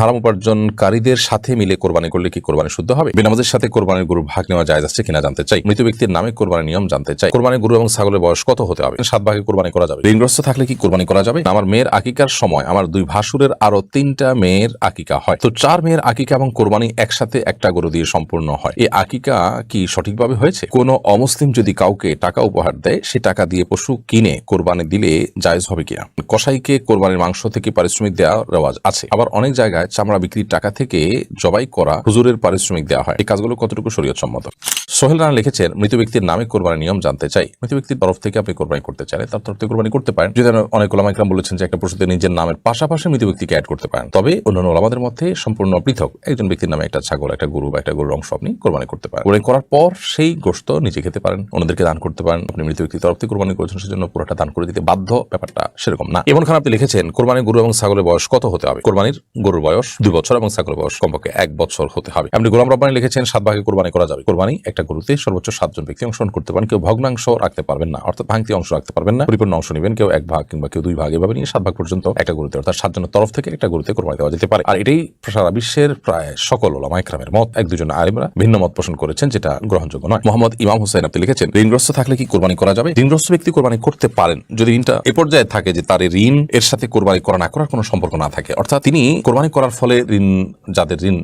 হারাম উপার্জনকারীদের সাথে মিলে কোরবানি করলে কি কোরবানি শুদ্ধ হবে? বেনামাজের সাথে কোরবানির গরু ভাগ নেওয়া যায় আছে কিনা জানতে চাই। মৃত ব্যক্তির নামে কোরবানির নিয়ম জানতে চাই। কোরবানির গরু এবং ছাগলের বয়স কত হতে হবে? সাত ভাগে কোরবানি করা যাবে। ঋণগ্রস্ত থাকলে কি কোরবানি করা যাবে? আমার মেয়ের আকিকার সময়, আমার দুই ভাসুরের আরও তিনটা মেয়ের আকিকা হয়। তো চার মেয়ের আকিকা এবং কোরবানি একসাথে একটা গরু দিয়ে সম্পূর্ণ হয়। এই আকিকা কি সঠিকভাবে হয়েছে? কোন অমুসলিম যদি কাউকে টাকা উপহার দেয়, সে টাকা দিয়ে পশু কিনে কোরবানি দিলে জায়েজ হবে কিনা? কসাইকে কোরবানির মাংস থেকে পারিশ্রমিক দেওয়া রেওয়াজ আছে। আবার অনেক জায়গায় চামড়া বিক্রির টাকা থেকে জবাই করা হুজুরের পারিশ্রমিক দেওয়া হয়। এই কাজগুলো কতটুকু শরীয়ত সম্মত সোহেল রানা লিখেছেন, মৃত ব্যক্তির নামে কোরবানির নিয়ম জানতে চাই। মৃত ব্যক্তির তরফ থেকে আপনি কোরবানি করতে চাইলে তার তরফ থেকে কোরবানি করতে পারেন। যদি অনেক ওলামাইকরাম বলেছেন যে একটা পশুতে নিজের নামের পাশাপাশি মৃত ব্যক্তিকে অ্যাড করতে পারেন। তবে অন্যান্য ওলামাদের মধ্যে সম্পূর্ণ পৃথক। একজন ব্যক্তির নামে একটা ছাগল, একটা গরু বা একটা গরুর অংশ আপনি কোরবানি করতে পারেন। কোরবানি করার পর সেই গোস্ত নিজে খেতে পারেন, অন্যদেরকে দান করতে পারেন। আপনি মৃত ব্যক্তির তরফ থেকে কোরবানি করেছেন, সেজন্য পুরোটা দান করে দিতে বাধ্য। ব্যাপারটা সেরকম না। এমন খান আপনি লিখেছেন, কোরবানির গরু এবং ছাগলের বয়স কত হতে হবে? কোরবানির গরুর বয়স দুই বছর এবং ছাগলের বয়স কমপক্ষে এক বছর হতে হবে। আপনি গোলাম রব্বানি লিখেছেন, সাত ভাগে কোরবানি করা যাবে। কোরবানি একটা গরুতে সর্বোচ্চ সাতজন ব্যক্তি অংশগ্রহণ করতে পারেন। কেউ ভগ্নাংশ রাখতে পারবেন না, অর্থাৎ ভাঙতি অংশ রাখতে পারবেন না। পরিপূর্ণ অংশ নেবেন, কেউ এক ভাগ কিংবা কেউ দুই ভাগ, এভাবে নিয়ে সাত ভাগ পর্যন্ত একটা গরুতে, অর্থাৎ সাতজনের তরফ থেকে একটা গরুতে কোরবানি দেওয়া যেতে পারে। আর এটাই সারা বিশ্বের প্রায় সকল ওলামা একরামের মত। এক দুজন আলিমরা ভিন্ন মত পোষণ করেছেন, যেটা গ্রহণযোগ্য নয়। মোহাম্মদ ইমাম হোসেন আপনি লিখেছেন, ঋণগ্রস্ত থাকলে কি কোরবানি করা যাবে? ঋণগ্রস্ত ব্যক্তি কোরবানি করতে পারেন। যদি ঋণটা এ পর্যায়ে থাকে যে তার ঋণ, এর সাথে কোরবানি করা না করার কোনো সম্পর্ক না থাকে, অর্থাৎ তিনি কোরবানি করার ফলে ঋণ, যাদের ঋণ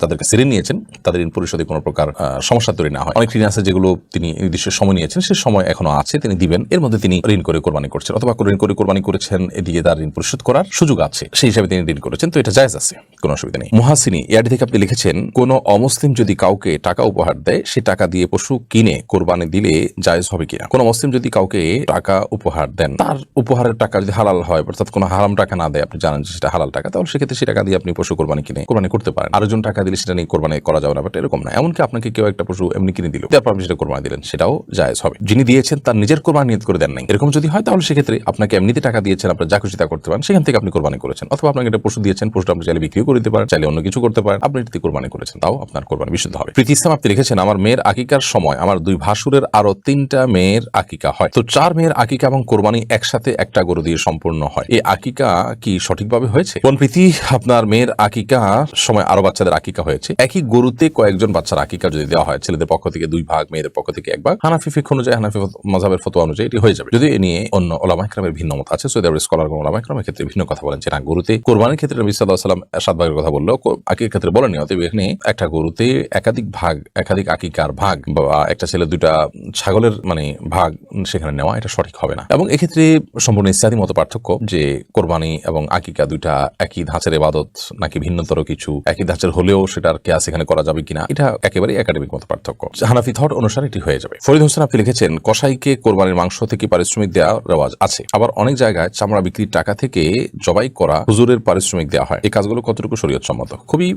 যাদের কাছে ঋণ নিয়েছেন, তাদের ঋণ পরিশোধে কোনো প্রকার সমস্যা তৈরি না হয়। অনেক ঋণ আছে যেগুলো তিনি নির্দিষ্ট সময় নিয়েছেন, সে সময় এখনও আছে, তিনি দিবেন। এর মধ্যে তিনি ঋণ করে কোরবানি করছেন, অথবা ঋণ করে কোরবানি করেছেন, এদিকে তার ঋণ পরিশোধ করার সুযোগ আছে। সেই হিসাবে তিনি ঋণ করেছেন, তো এটা জায়জ আছে, কোনো অসুবিধা নেই। মহাসিনী ইয়াডি থেকে আপনি লিখেছেন, কোন অমুসলিম যদি কাউকে টাকা উপহার দেয়, সে টাকা দিয়ে পশু কিনে কোরবানি দিলে জায়েজ হবে কিনা? কোন মুসলিম যদি কাউকে টাকা উপহার দেন, তার উপহারের টাকা যদি হালাল হয়, অর্থাৎ কোনো হারাম টাকা না দেয়, আপনি জানেন যে সেটা হালাল টাকা, তাহলে সেক্ষেত্রে সে টাকা দিয়ে আপনি পশু কোরবানি কিনে, কোরবানি করতে পারেন। আরেকজন টাকা দিলে সেটা নিয়ে কোরবানি করা যাবে না বাট এরকম না। এমনকি আপনাকে কেউ একটা পশু এমনি কিনে দিল, তারপর আপনি সেটা কোরবানি দিলেন, সেটাও জায়েজ হবে। যিনি দিয়েছেন তার নিজের কোরবানি নিয়ত করে দেন নাই। এরকম যদি হয়, তাহলে সেক্ষেত্রে আপনাকে এমনিতে টাকা দিয়েছেন, আপনার যা খুশি তা করতে পারেন, সেখান থেকে আপনি কোরবানি করেছেন। অথবা আপনাকে একটা পশু দিয়েছেন, পশুটা আপনি চাইলে বিক্রিও করে দিতে পারেন, চাইলে অন্য কিছু করতে পারেন, আপনি এটি কোরবানি করেছেন, তাও আপনার কোরবানি বিশুদ্ধ হবে। প্রীতি ইসলাম, আপনি লিখেছেন, আমার মেয়ের আকিকার সময়, আমার দুই ভাসুরের আরও তিনটা মেয়ের আকিকা হয়। তো চার মেয়ের আকিকা এবং কোরবানি একসাথে একটা গরু দিয়ে সম্পূর্ণ হয়। এই আকিকা কি সঠিকভাবে হয়েছে? কোন প্রীতি আপনার মেয়ের আকিকা, সময় আরও বাচ্চাদের আকিকা হয়েছে। একই গরুতে কয়েকজন বাচ্চার আকিকা যদি দেওয়া হয়, ছেলেদের পক্ষ থেকে দুই ভাগ, মেয়েদের পক্ষ থেকে এক ভাগ হানাফি ফিক অনুযায়ী হানাফি মজাবের ফতো অনুযায়ী এটি হয়ে যাবে। যদি এ নিয়ে অন্য ওলামা ইকরামের ভিন্ন মত আছে সৌদি আরবের স্কলার ওলামা ইকরামের ক্ষেত্রে ভিন্ন কথা বলেন যে না, গরুতে কোরবানির ক্ষেত্রে নবী সাল্লাহ সাল্লাম সাত ভাগের কথা বলল আকির ক্ষেত্রে বলেনি অতএব এখানে একটা গরুতে একাধিক ভাগ, একাধিক আকিকার ভাগ বা একটা ছেলে দুটা ছাগলের মানে ভাগ সেখানে নেওয়া এটা সঠিক হবে না। এবং এক্ষেত্রে সম্পূর্ণ ইত্যাদি মতো পার্থক্য যে কোরবানি এবং আকিকা দুইটা একই ধাঁচের এবাদত নাকি ভিন্নতর কিছু? একই ধাঁচের হলেও সেটার কেয়াস এখানে করা যাবে কিনা? এটা একেবারে একাডেমিক মতো পার্থক্য। হানাফি থট অনুসারে এটি হয়ে যাবে। ফরিদ হোসেন আপনি লিখেছেন, কসাইকে কোরবানির মাংস থেকে পারিশ্রমিক দেওয়া রেওয়াজ আছে। আবার অনেক জায়গায় চামড়া বিক্রির টাকা থেকে জবাই করা হুজুরের পারিশ্রমিক দেওয়া হয়। এই কাজগুলো কতটুকু শরীয়ত সম্মত খুবই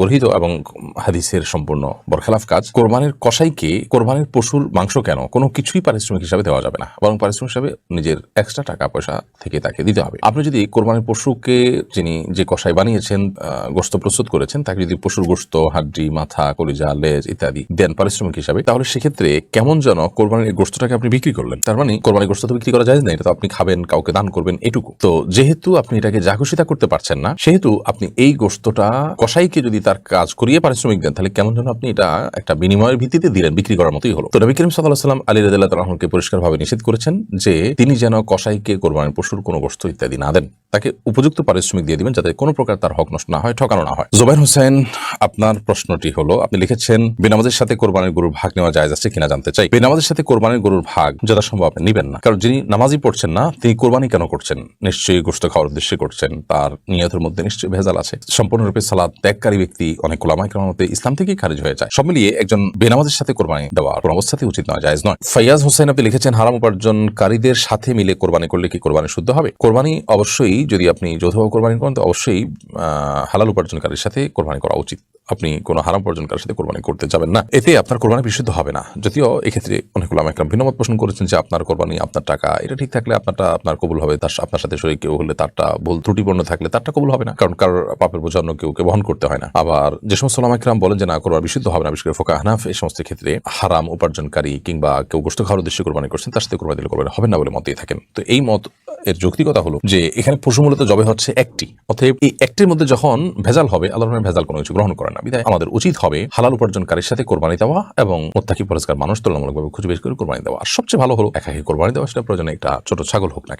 গর্হিত এবং হাদিসের সম্পূর্ণ বরখেলাফ কাজ। কোরবানির কসাইকে কোরবানির পশুর মাংস কেন? কোনো কিছুই পারিশ্রমিক হিসাবে দেওয়া যাবে না। বরং পারিশ্রমিক হিসাবে নিজের এক্সট্রা টাকা পয়সা থেকে তাকে দিতে হবে। আপনি যদি কোরবানির পশুকে, যিনি যে কসাই বানিয়েছেন গোস্ত প্রস্তুত করেছেন, তাকে যদি পশুর গোস্ত হাড্ডি, মাথা, কলিজা, লেজ ইত্যাদি দেন পারিশ্রমিক হিসাবে, তাহলে সেক্ষেত্রে কেমন যেন কোরবানির গোস্তটাকে আপনি বিক্রি করলেন। তার মানে কোরবানির গোস্ত তো বিক্রি করা যায় না, এটা তো আপনি খাবেন, কাউকে দান করবেন, এটুকু। তো যেহেতু আপনি এটাকে জাঘোষিতা করতে পারছেন না, সেহেতু আপনি এই গোস্তটা কসাইকে যদি তার কাজ করিয়ে পারিশ্রমিক দেন, তাহলে কেমন যেন আপনি এটা একটা বিনিময়ের ভিত্তিতে দিলেন, বিক্রি করার মতোই হলো। তো নবী করিম সাল্লাহ সাল্লাম আলী রাদিল্লাহ তালাহকে পরিষ্কারভাবে নিষেধ করেছেন যে তিনি যেন কসাইকে, কোরবানির পশুর কোনো বস্তু ইত্যাদি না দেন। তাকে উপযুক্ত পারিশ্রমিক দিয়ে দিবেন যাতে কোনো প্রকার তার হক নষ্ট না হয়, ঠকানো না হয়। জুবাইর হোসেন, আপনার প্রশ্নটি হলো, আপনি লিখেছেন, বেনামাজের সাথে কোরবানির গরুর ভাগ নেওয়া যায় আছে কিনা জানতে চাই। বেনামাজের সাথে কোরবানির গরুর ভাগ যথাসম্ভব আপনি নিবেন না, কারণ যিনি নামাজই পড়ছেন না, তিনি কোরবানি কেন করছেন? নিশ্চয়ই গোস্ত খাওয়ার উদ্দেশ্যে করছেন, তার নিয়তের মধ্যে নিশ্চয়ই ভেজাল আছে। সম্পূর্ণরূপে সালাদ ত্যাগকারী ব্যক্তি, অনেক ওলামাই মতে ইসলাম থেকেই খারিজ হয়ে যায়। সব মিলিয়ে একজন বেনামাজের সাথে কোরবানি দেওয়া কোনো অবস্থাতে উচিত নয়, জায়েজ নয়। ফয়াজ হোসেন, আপনি লিখেছেন, হারাম উপার্জনকারীদের সাথে মিলে কোরবানি করলে কি কোরবানি শুদ্ধ হবে? কোরবানি অবশ্যই যদি আপনি যৌথভাবে কোরবানি করেন, তো অবশ্যই হালাল উপার্জনকারীর সাথে কোরবানি করা উচিত। আপনি কোনো হারাম উপার্জনকারীর সাথে কোরবানি করতে যাবেন না। এতে আপনার কোরবানি বিশুদ্ধ হবে না। যদিও এক্ষেত্রে অনেকগুলো আমি একটা ভিন্নমত পোষণ করেছেন যে আপনার কোরবানি, আপনার টাকা, এটা ঠিক থাকলে আপনারটা, আপনার কবুল হবে। তার, আপনার সাথে শরীর কেউ হলে তারটা ভুল ত্রুটিপূর্ণ থাকলে তারটা কবুল হবে না। কারণ কারোর পাপের বোঝা অন্য কেউ বহন করতে হয় না। আবার যে সমস্ত লামাইকরাম বলেন যে, না, কোরবানি বিশুদ্ধ হবে না। বিশেষ করে ফোকা হানাফ, এই সমস্ত ক্ষেত্রে হারাম উপার্জনকারী কিংবা কেউ গোষ্ঠ খাওয়ার উদ্দেশ্যে কোরবানি করছেন, তার সাথে কোরবানি দিলে কোরবানি হবে না বলে মত দিয়ে থাকেন। তো এই মত এর যৌক্তিকতা হলো যে, এখানে পশু মূলত জবে হচ্ছে একটি। অতএব এই একটির মধ্যে যখন ভেজাল হবে, আল্লাহ ভেজাল কোনো কিছু গ্রহণ করে না। বিধায় আমাদের উচিত হবে হালাল উপার্জনকারীর সাথে কোরবানি দেওয়া এবং মোত্তাকি পরিষ্কার মানুষ তুলনামূলকভাবে খুঁজে বেশ করে কোরবানি দেওয়া। আর সবচেয়ে ভালো হলো একাকি কোরবানি দেওয়া, সেটা প্রয়োজনে একটা ছোট ছাগল হোক না